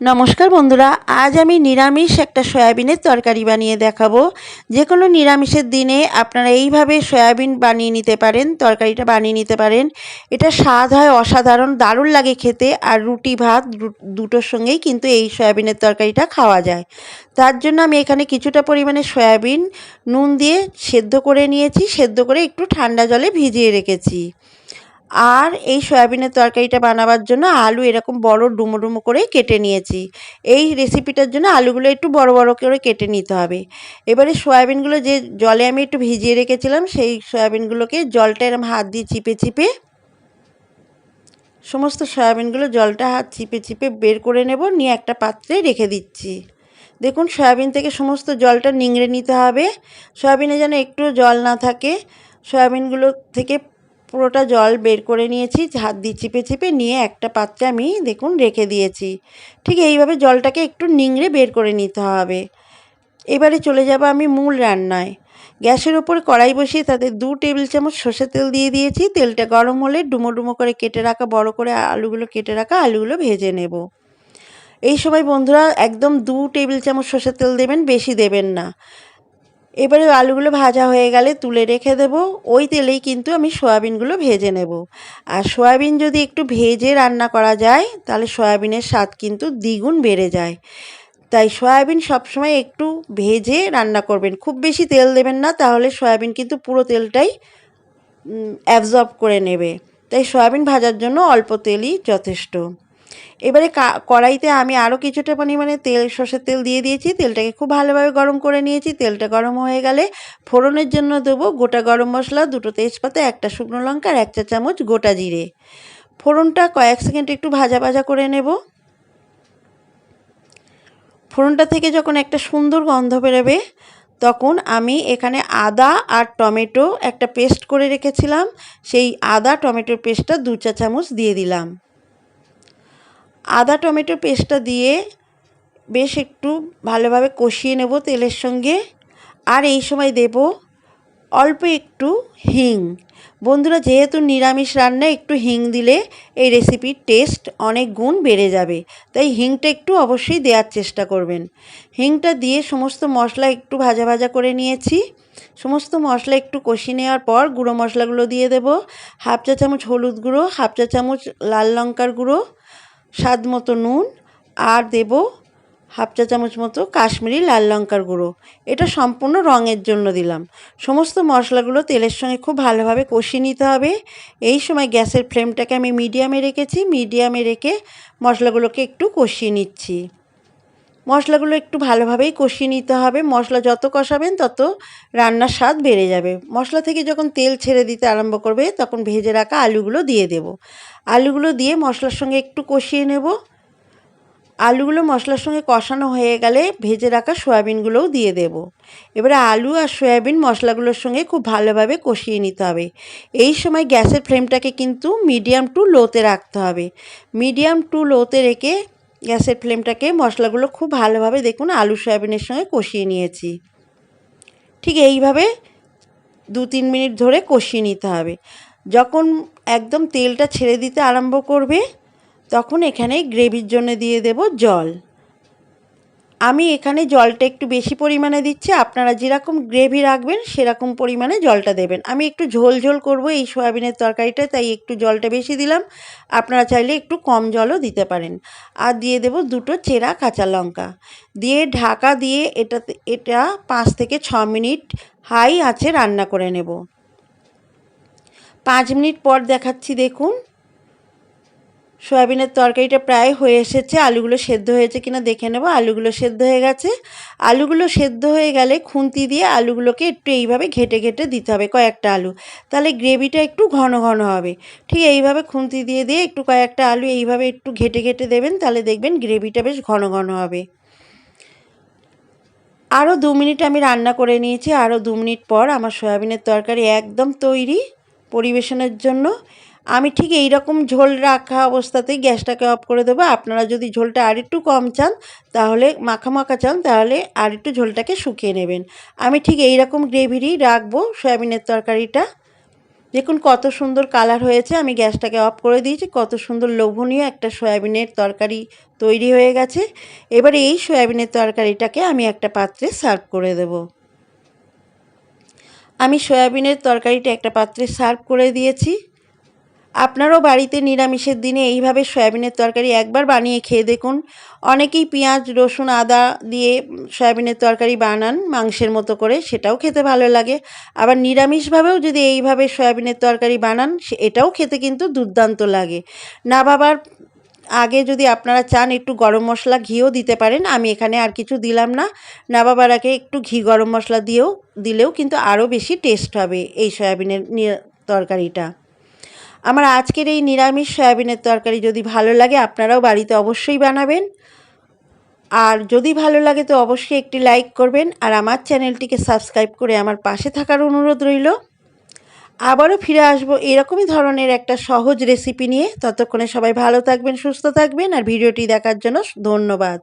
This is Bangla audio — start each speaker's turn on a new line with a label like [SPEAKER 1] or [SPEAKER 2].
[SPEAKER 1] নমস্কার বন্ধুরা, আজ আমি নিরামিষ একটা সয়াবিনের তরকারি বানিয়ে দেখাবো। যে কোনো নিরামিষের দিনে আপনারা এইভাবে সয়াবিন বানিয়ে নিতে পারেন, তরকারিটা বানিয়ে নিতে পারেন। এটা স্বাদ হয় অসাধারণ, দারুণ লাগে খেতে আর রুটি, ভাত দুটোর সঙ্গেই কিন্তু এই সয়াবিনের তরকারিটা খাওয়া যায়। তার জন্য আমি এখানে কিছুটা পরিমাণে সয়াবিন, নুন দিয়ে সেদ্ধ করে নিয়েছি, সেদ্ধ করে একটু ঠান্ডা জলে ভিজিয়ে রেখেছি। আর এই সয়াবিনের তরকারিটা বানাবার জন্য আলু এরকম বড় ডুমো ডুমো করে কেটে নিয়েছি। এই রেসিপিটার জন্য আলুগুলো একটু বড় বড় করে কেটে নিতে হবে। এবারে সয়াবিনগুলো যে জলে আমি একটু ভিজিয়ে রেখেছিলাম, সেই সয়াবিনগুলোকে জলটা এরম হাত দিয়ে চিপে চিপে সমস্ত সয়াবিনগুলো জলটা হাত চিপে চিপে বের করে নেব, নিয়ে একটা পাত্রে রেখে দিচ্ছি। দেখুন, সয়াবিন থেকে সমস্ত জলটা নিংড়ে নিতে হবে। সয়াবিনে যেন একটু জল না থাকে, সয়াবিনগুলো থেকে পুরোটা জল বের করে নিয়েছি হাত দিয়ে চিপে চিপে নিয়ে একটা পাত্রে আমি, দেখুন, রেখে দিয়েছি। ঠিক এইভাবে জলটাকে একটু নিংড়ে বের করে নিতে হবে। এবারে চলে যাব আমি মূল রান্নায়। গ্যাসের ওপর কড়াই বসিয়ে তাতে দু টেবিল চামচ সর্ষের তেল দিয়ে দিয়েছি। তেলটা গরম হলে ডুমো ডুমো করে কেটে রাখা, বড় করে আলুগুলো কেটে রাখা আলুগুলো ভেজে নেব। এই সময় বন্ধুরা, একদম দু টেবিল চামচ সর্ষের তেল দেবেন, বেশি দেবেন না। এবারে আলুগুলো ভাজা হয়ে গেলে তুলে রেখে দেব। ওই তেলেই কিন্তু আমি সয়াবিনগুলো ভেজে নেব। আর সয়াবিন যদি একটু ভেজে রান্না করা যায়, তাহলে সয়াবিনের স্বাদ কিন্তু দ্বিগুণ বেড়ে যায়। তাই সয়াবিন সবসময় একটু ভেজে রান্না করবেন। খুব বেশি তেল দেবেন না, তাহলে সয়াবিন কিন্তু পুরো তেলটাই অ্যাবজর্ব করে নেবে। তাই সয়াবিন ভাজার জন্য অল্প তেলই যথেষ্ট। এবারে কড়াইতে আমি আরও কিছুটা পরিমাণে তেল, সর্ষের তেল দিয়ে দিয়েছি। তেলটাকে খুব ভালোভাবে গরম করে নিয়েছি। তেলটা গরম হয়ে গেলে ফোড়নের জন্য দেবো গোটা গরম মশলা, দুটো তেজপাতা, একটা শুকনো লঙ্কা আর এক চা চামচ গোটা জিরে। ফোড়নটা কয়েক সেকেন্ড একটু ভাজা ভাজা করে নেব। ফোড়নটা থেকে যখন একটা সুন্দর গন্ধ বেরোবে, তখন আমি এখানে আদা আর টমেটো একটা পেস্ট করে রেখেছিলাম। সেই আদা, টমেটোর পেস্টটা দু চা চামচ দিয়ে দিলাম। আদা টমেটো পেস্টটা দিয়ে বেশ একটু ভালোভাবে কষিয়ে নেব তেলের সঙ্গে। আর এই সময় দেব অল্প একটু হিং। বন্ধুরা, যেহেতু নিরামিষ রান্না, একটু হিং দিলে এই রেসিপির টেস্ট অনেক গুণ বেড়ে যাবে। তাই হিংটা একটু অবশ্যই দেওয়ার চেষ্টা করবেন। হিংটা দিয়ে সমস্ত মশলা একটু ভাজা ভাজা করে নিয়েছি। সমস্ত মশলা একটু কষিয়ে নেওয়ার পর গুঁড়ো মশলাগুলো দিয়ে দেব। হাফ চা চামচ হলুদ গুঁড়ো, হাফ চা চামচ লাল লঙ্কার গুঁড়ো স্বাদ মতো নুন আর দেব হাফ চা চামচ মতো কাশ্মীরি লাল লঙ্কার গুঁড়ো। এটা সম্পূর্ণ রঙের জন্য দিলাম। সমস্ত মশলাগুলো তেলের সঙ্গে খুব ভালোভাবে কষিয়ে নিতে হবে। এই সময় গ্যাসের ফ্লেমটাকে আমি মিডিয়ামে রেখেছি। মিডিয়ামে রেখে মশলাগুলোকে একটু কষিয়ে নিচ্ছি। মশলাগুলো একটু ভালোভাবেই কষিয়ে নিতে হবে। মশলা যত কষাবেন তত রান্নার স্বাদ বেড়ে যাবে। মশলা থেকে যখন তেল ছেড়ে দিতে আরম্ভ করবে তখন ভেজে রাখা আলুগুলো দিয়ে দেব। আলুগুলো দিয়ে মশলার সঙ্গে একটু কষিয়ে নেব। আলুগুলো মশলার সঙ্গে কষানো হয়ে গেলে ভেজে রাখা সয়াবিনগুলোও দিয়ে দেব। এবারে আলু আর সয়াবিন মশলাগুলোর সঙ্গে খুব ভালোভাবে কষিয়ে নিতে হবে। এই সময় গ্যাসের ফ্লেমটাকে কিন্তু মিডিয়াম টু লোতে রাখতে হবে। মিডিয়াম টু লোতে রেখে গ্যাসের ফ্লেমটাকে মশলাগুলো খুব ভালোভাবে দেখুন, আলু সয়াবিনের সঙ্গে কষিয়ে নিয়েছি। ঠিক এইভাবে দু তিন মিনিট ধরে কষিয়ে নিতে হবে। যখন একদম তেলটা ছেড়ে দিতে আরম্ভ করবে, তখন এখানে গ্রেভির জন্য দিয়ে দেব জল। আমি এখানে জলটা একটু বেশি পরিমাণে দিচ্ছি। আপনারা যেরকম গ্রেভি রাখবেন, সেরকম পরিমাণে জলটা দেবেন। আমি একটু ঝোল ঝোল করব এই সয়াবিনের তরকারিটা, তাই একটু জলটা বেশি দিলাম। আপনারা চাইলে একটু কম জলও দিতে পারেন। আর দিয়ে দেব দুটো চেরা কাঁচা লঙ্কা। দিয়ে ঢাকা দিয়ে এটাতে, এটা পাঁচ থেকে ছ মিনিট হাই আছে রান্না করে নেব। পাঁচ মিনিট পর দেখাচ্ছি দেখুন। সয়াবিনের তরকারিটা প্রায় হয়ে এসেছে। আলুগুলো সেদ্ধ হয়েছে কিনা দেখে নেব। আলুগুলো সেদ্ধ হয়ে গেছে। আলুগুলো সেদ্ধ হয়ে গেলে খুন্তি দিয়ে আলুগুলোকে একটু এইভাবে ঘেটে ঘেটে দিতে হবে কয়েকটা আলু। তাহলে গ্রেভিটা একটু ঘন ঘন হবে। ঠিক এইভাবে খুন্তি দিয়ে দিয়ে একটু কয়েকটা আলু এইভাবে একটু ঘেটে ঘেটে দেবেন, তাহলে দেখবেন গ্রেভিটা বেশ ঘন ঘন হবে। আরও দু মিনিট আমি রান্না করে নিয়েছি। আরও দু মিনিট পর আমার সয়াবিনের তরকারি একদম তৈরি পরিবেশনের জন্য। আমি ঠিক এই রকম ঝোল রাখা অবস্থাতেই গ্যাসটাকে অফ করে দেবো। আপনারা যদি ঝোলটা আর একটু কম চান, তাহলে মাখা মাখা চান, তাহলে আর একটু ঝোলটাকে শুকিয়ে নেবেন। আমি ঠিক এই রকম গ্রেভিরই রাখব সয়াবিনের তরকারিটা। দেখুন কত সুন্দর কালার হয়েছে, আমি গ্যাসটাকে অফ করে দিয়েছি। কত সুন্দর লোভনীয় একটা সয়াবিনের তরকারি তৈরি হয়ে গেছে। এবারে এই সয়াবিনের তরকারিটাকে আমি একটা পাত্রে সার্ভ করে দেব। আমি সয়াবিনের তরকারিটা একটা পাত্রে সার্ভ করে দিয়েছি। আপনারাও বাড়িতে নিরামিষের দিনে এইভাবে সয়াবিনের তরকারি একবার বানিয়ে খেয়ে দেখুন। অনেকেই পেঁয়াজ, রসুন, আদা দিয়ে সয়াবিনের তরকারি বানান মাংসের মতো করে, সেটাও খেতে ভালো লাগে। আবার নিরামিষভাবেও যদি এইভাবে সয়াবিনের তরকারি বানান এটাও খেতে কিন্তু দুর্দান্ত লাগে। না বাবার আগে যদি আপনারা চান একটু গরম মশলা ঘিও দিতে পারেন, আমি এখানে আর কিছু দিলাম না। না বাবার আগে একটু ঘি গরম মশলা দিয়েও, দিলেও কিন্তু আরও বেশি টেস্ট হবে এই সয়াবিনের তরকারিটা। আমার আজকের এই নিরামিষ সয়াবিনের তরকারি যদি ভালো লাগে, আপনারাও বাড়িতে অবশ্যই বানাবেন। আর যদি ভালো লাগে তো অবশ্যই একটি লাইক করবেন আর আমার চ্যানেলটিকে সাবস্ক্রাইব করে আমার পাশে থাকার অনুরোধ রইল। আবারও ফিরে আসব এরকমই ধরনের একটা সহজ রেসিপি নিয়ে। ততক্ষণে সবাই ভালো থাকবেন, সুস্থ থাকবেন আর ভিডিওটি দেখার জন্য ধন্যবাদ।